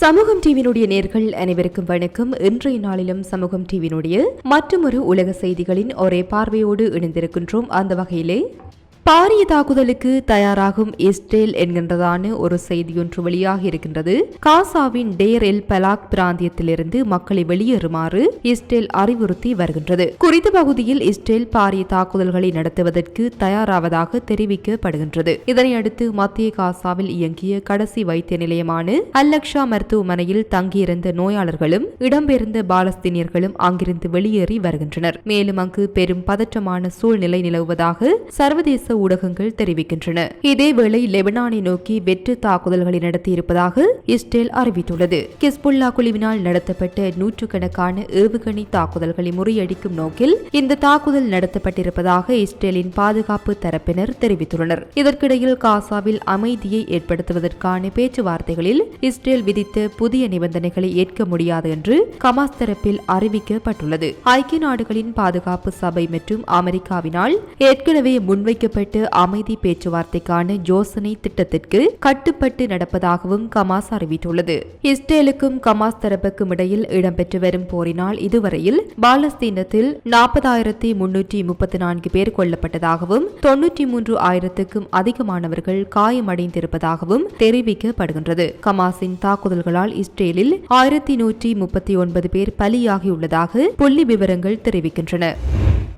சமூகம் டிவியினுடைய நேர்கள் அனைவருக்கும் வணக்கம். இன்றைய நாளிலும் சமூகம் டிவியினுடைய மற்றொரு உலக செய்திகளின் ஒரே பார்வையோடு இணைந்திருக்கின்றோம். அந்த வகையிலே பாரிய தாக்குதலுக்கு தயாராகும் இஸ்ரேல் என்கின்றதான ஒரு செய்தியொன்று வெளியாக இருக்கின்றது. காசாவின் டேர் எல் பலாக் பிராந்தியத்திலிருந்து மக்களை வெளியேறுமாறு இஸ்ரேல் அறிவுறுத்தி வருகின்றது. குறித்த பகுதியில் இஸ்ரேல் பாரிய தாக்குதல்களை நடத்துவதற்கு தயாராவதாக தெரிவிக்கப்படுகின்றது. இதனையடுத்து மத்திய காசாவில் இயங்கிய கடைசி வைத்திய நிலையமான அல்லக்ஷா மருத்துவமனையில் தங்கியிருந்த நோயாளர்களும் இடம்பெயர்ந்த பாலஸ்தீனியர்களும் அங்கிருந்து வெளியேறி வருகின்றனர். மேலும் அங்கு பெரும் பதற்றமான சூழ்நிலை நிலவுவதாக சர்வதேச ஊடகங்கள் தெரிவிக்கின்றன. இதேவேளை லெபனானை நோக்கி வெற்று தாக்குதல்களை நடத்தியிருப்பதாக இஸ்ரேல் அறிவித்துள்ளது. கிஸ்புல்லா குழுவினால் நடத்தப்பட்ட நூற்றுக்கணக்கான ஏவுகணை தாக்குதல்களை முறியடிக்கும் நோக்கில் இந்த தாக்குதல் நடத்தப்பட்டிருப்பதாக இஸ்ரேலின் பாதுகாப்பு தரப்பினர் தெரிவித்துள்ளனர். இதற்கிடையில் காசாவில் அமைதியை ஏற்படுத்துவதற்கான பேச்சுவார்த்தைகளில் இஸ்ரேல் விதித்த புதிய நிபந்தனைகளை ஏற்க முடியாது என்று கமாஸ் தரப்பில் அறிவிக்கப்பட்டுள்ளது. ஐக்கிய நாடுகளின் பாதுகாப்பு சபை மற்றும் அமெரிக்காவினால் ஏற்கனவே முன்வைக்கப்பட்ட அமைதி பேச்சுவார்த்தைக்கான யோசனை திட்டத்திற்கு கட்டுப்பட்டு நடப்பதாகவும் கமாஸ் அறிவித்துள்ளது. இஸ்ரேலுக்கும் கமாஸ் தரப்புக்கும் இடையில் இடம்பெற்று வரும் போரினால் இதுவரையில் பாலஸ்தீனத்தில் நாற்பதாயிரத்தி முன்னூற்றி முப்பத்தி நான்கு பேர் கொல்லப்பட்டதாகவும் தொன்னூற்றி மூன்று ஆயிரத்துக்கும் அதிகமானவர்கள் காயமடைந்திருப்பதாகவும் தெரிவிக்கப்படுகின்றது. கமாஸின் தாக்குதல்களால் இஸ்ரேலில் ஆயிரத்தி நூற்றி முப்பத்தி ஒன்பது பேர் பலியாகியுள்ளதாக புள்ளி விவரங்கள் தெரிவிக்கின்றன.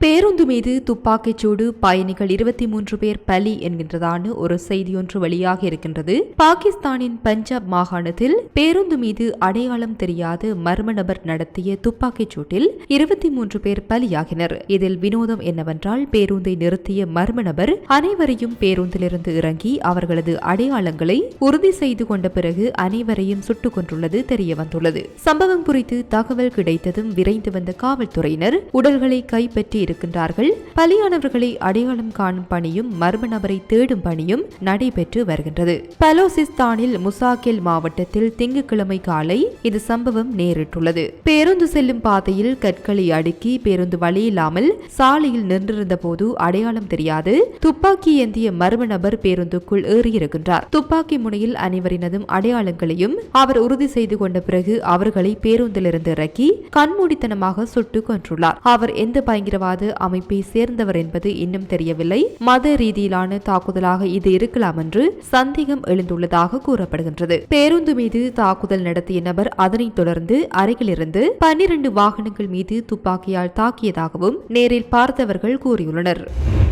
பேருந்து மீது துப்பாக்கிச்சூடு பயணிகள் இருபத்தி மூன்று பேர் பலி என்கின்றதான ஒரு செய்தியொன்று வெளியாக இருக்கின்றது. பாகிஸ்தானின் பஞ்சாப் மாகாணத்தில் பேருந்து மீது அடையாளம் தெரியாத மர்ம நபர் நடத்திய துப்பாக்கிச்சூட்டில் இருபத்தி மூன்று பேர் பலியாகினர். இதில் வினோதம் என்னவென்றால் பேருந்தை நிறுத்திய மர்ம நபர் அனைவரையும் பேருந்திலிருந்து இறங்கி அவர்களது அடையாளங்களை உறுதி செய்து கொண்ட பிறகு அனைவரையும் சுட்டுக் கொண்டுள்ளது தெரிய வந்துள்ளது சம்பவம் குறித்து தகவல் கிடைத்ததும் விரைந்து வந்த காவல்துறையினர் உடல்களை கைப்பற்றி இருக்கின்றார்கள் பலியானவர்களை அடையாளம் காணும் பணியும் மர்ம நபரை தேடும் பணியும் நடைபெற்று வருகின்றது. பலோசிஸ்தானில் முசாக்கில் மாவட்டத்தில் திங்கட்கிழமை காலை இது சம்பவம் நேரிட்டுள்ளது. பேருந்து செல்லும் பாதையில் கற்களை அடுக்கி பேருந்து வழியில்லாமல் சாலையில் நின்றிருந்த போது அடையாளம் தெரியாது. துப்பாக்கி ஏந்திய மர்ம நபர் பேருந்துக்குள் ஏறியிருக்கின்றார். துப்பாக்கி முனையில் அனைவரினதும் அடையாளங்களையும் அவர் உறுதி செய்து கொண்ட பிறகு அவர்களை பேருந்திலிருந்து இறக்கி கண்மூடித்தனமாக சுட்டுக் கொன்றுள்ளார். அவர் எந்த பயங்கரவாத அமைப்பை சேர்ந்தவர் என்பது இன்னும் தெரியவில்லை. மத ரீதியிலான தாக்குதலாக இது இருக்கலாம் என்று சந்தேகம் எழுந்துள்ளதாக கூறப்படுகின்றது. பேருந்து மீது தாக்குதல் நடத்திய நபர் அதனைத் தொடர்ந்து அருகிலிருந்து பன்னிரண்டு வாகனங்கள் மீது துப்பாக்கியால் தாக்கியதாகவும் நேரில் பார்த்தவர்கள் கூறியுள்ளனர்.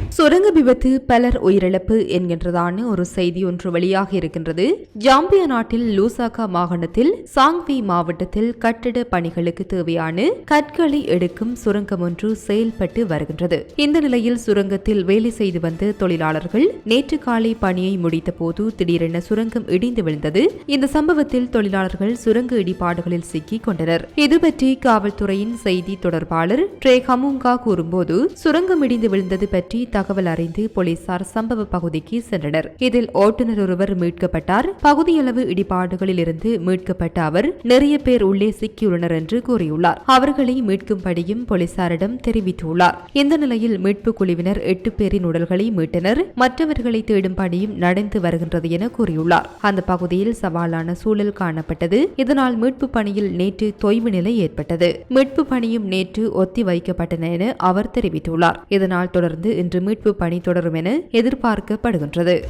சுரங்க விபத்து பலர் உயிரிழப்பு என்கின்றதான ஒரு செய்தி ஒன்று வெளியாக இருக்கின்றது. ஜாம்பியா நாட்டில் லூசாகா மாகாணத்தில் சாங்வி மாவட்டத்தில் கட்டிட பணிகளுக்கு தேவையான கற்களை எடுக்கும் சுரங்கம் ஒன்று செயல்பட்டு வருகின்றது. இந்த நிலையில் சுரங்கத்தில் வேலை செய்து வந்த தொழிலாளர்கள் நேற்று காலை பணியை முடித்தபோது திடீரென சுரங்கம் இடிந்து விழுந்தது. இந்த சம்பவத்தில் தொழிலாளர்கள் சுரங்க இடிபாடுகளில் சிக்கிக் கொண்டனர். இது பற்றி காவல்துறையின் செய்தி தொடர்பாளர் ட்ரே ஹமுங்கா கூறும்போது சுரங்கம் இடிந்து விழுந்தது பற்றி தகவல் அறிந்து போலீசார் சம்பவ பகுதிக்கு சென்றனர். இதில் ஓட்டுநர் ஒருவர் மீட்கப்பட்டார். பகுதியளவு இடிபாடுகளில் இருந்து மீட்கப்பட்ட அவர் நிறைய பேர் உள்ளே சிக்கியுள்ளனர் என்று கூறியுள்ளார். அவர்களை மீட்கும்படியும் போலீசாரிடம் தெரிவித்துள்ளார். இந்த நிலையில் மீட்பு குழுவினர் எட்டு பேரின் உடல்களை மீட்டனர். மற்றவர்களை தேடும் பணியும் நடந்து வருகின்றது என கூறியுள்ளார். அந்த பகுதியில் சவாலான சூழல் காணப்பட்டது. இதனால் மீட்பு பணியில் நேற்று தொய்வு நிலை ஏற்பட்டது. மீட்பு பணியும் நேற்று ஒத்தி வைக்கப்பட்டன என அவர் தெரிவித்துள்ளார். இதனால் தொடர்ந்து இன்று மீட்பு பணி தொடரும் என எதிர்பார்க்கப்படுகின்றது.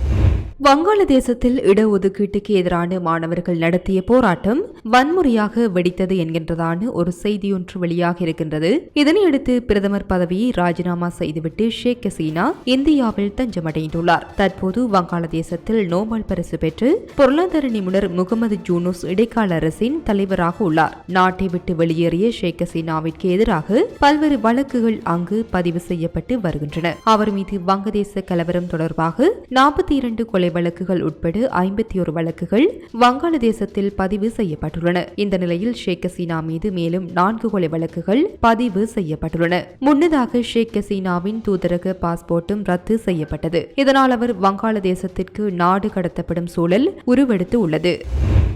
வங்காளதேசத்தில் இடஒதுக்கீட்டுக்கு எதிரான மாணவர்கள் நடத்திய போராட்டம் வன்முறையாக வெடித்தது என்கின்றதான ஒரு செய்தியொன்று வெளியாக இருக்கின்றது. இதனையடுத்து பிரதமர் பதவியை ராஜினாமா செய்துவிட்டு ஷேக் ஹசீனா இந்தியாவில் தஞ்சமடைந்துள்ளார். தற்போது வங்காளதேசத்தில் நோபல் பரிசு பெற்று பொருளாதார நிபுணர் முகமது ஜூனூஸ் இடைக்கால அரசின் தலைவராக உள்ளார். நாட்டை விட்டு வெளியேறிய ஷேக் ஹசீனாவிற்கு எதிராக பல்வேறு வழக்குகள் அங்கு பதிவு செய்யப்பட்டு வருகின்றன. அவர் மீது வங்கதேச கலவரம் தொடர்பாக நாற்பத்தி இரண்டு கொலை வழக்குகள் உட்பட ஐம்பத்தி ஒரு வழக்குகள் வங்காளதேசத்தில் பதிவு செய்யப்பட்டுள்ளன. இந்த நிலையில் ஷேக் ஹசீனா மீது மேலும் நான்கு கொலை வழக்குகள் பதிவு செய்யப்பட்டுள்ளன. முன்னதாக ஷேக் ஹசீனாவின் தூதரக பாஸ்போர்ட்டும் ரத்து செய்யப்பட்டது. இதனால் அவர் வங்காளதேசத்திற்கு நாடு கடத்தப்படும் சூழல் உருவெடுத்து உள்ளது.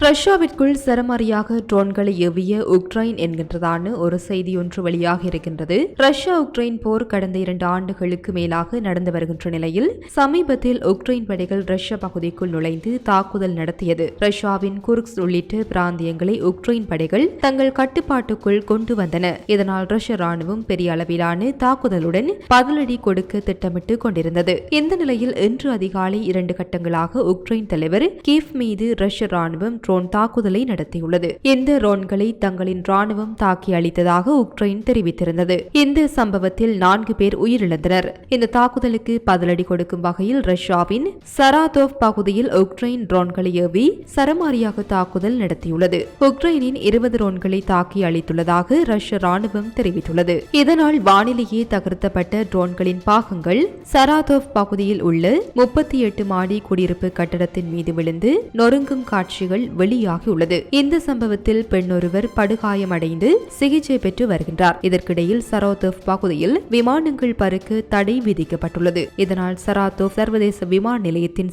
ரஷ்யாவிற்குள் சரமாரியாக ட்ரோன்களை ஏவிய உக்ரைன் என்கின்றதான ஒரு செய்தி ஒன்று வெளியாக இருக்கின்றது. ரஷ்யா உக்ரைன் போர் கடந்த இரண்டு ஆண்டுகளுக்கு மேலாக நடந்து வருகின்ற நிலையில் சமீபத்தில் உக்ரைன் படைகள் ரஷ்ய ரஷ்ய பகுதிக்குள் நுழைந்து தாக்குதல் நடத்தியது. ரஷ்யாவின் குர்க்ஸ் உள்ளிட்ட பிராந்தியங்களை உக்ரைன் படைகள் தங்கள் கட்டுப்பாட்டுக்குள் கொண்டு வந்தன. இதனால் ரஷ்ய ராணுவம் பெரிய அளவிலான தாக்குதலுடன் பதிலடி கொடுக்க திட்டமிட்டு கொண்டிருந்தது. இந்த நிலையில் இன்று அதிகாலை இரண்டு கட்டங்களாக உக்ரைன் தலைவர் கீவ் மீது ரஷ்ய ராணுவம் ட்ரோன் தாக்குதலை நடத்தியுள்ளது. இந்த ட்ரோன்களை தங்களின் ராணுவம் தாக்கி அளித்ததாக உக்ரைன் தெரிவித்திருந்தது. இந்த சம்பவத்தில் நான்கு பேர் உயிரிழந்தனர். இந்த தாக்குதலுக்கு பதிலடி கொடுக்கும் வகையில் ரஷ்யாவின் சரா சராதோவ் பகுதியில் உக்ரைன் ட்ரோன்களை ஏவி சரமாரியாக தாக்குதல் நடத்தியுள்ளது. உக்ரைனின் இருபது ட்ரோன்களை தாக்கி அளித்துள்ளதாக ரஷ்ய ராணுவம் தெரிவித்துள்ளது. இதனால் வானிலேயே தகர்த்தப்பட்ட ட்ரோன்களின் பாகங்கள் சராதோவ் பகுதியில் உள்ள முப்பத்தி எட்டு மாடி குடியிருப்பு கட்டடத்தின் மீது விழுந்து நொறுங்கும் காட்சிகள் வெளியாகியுள்ளது. இந்த சம்பவத்தில் பெண்ணொருவர் படுகாயமடைந்து சிகிச்சை பெற்று வருகின்றார். இதற்கிடையில் சராதோவ் பகுதியில் விமானங்கள் பறக்க தடை விதிக்கப்பட்டுள்ளது. இதனால் சராதோவ் சர்வதேச விமான நிலையத்தின்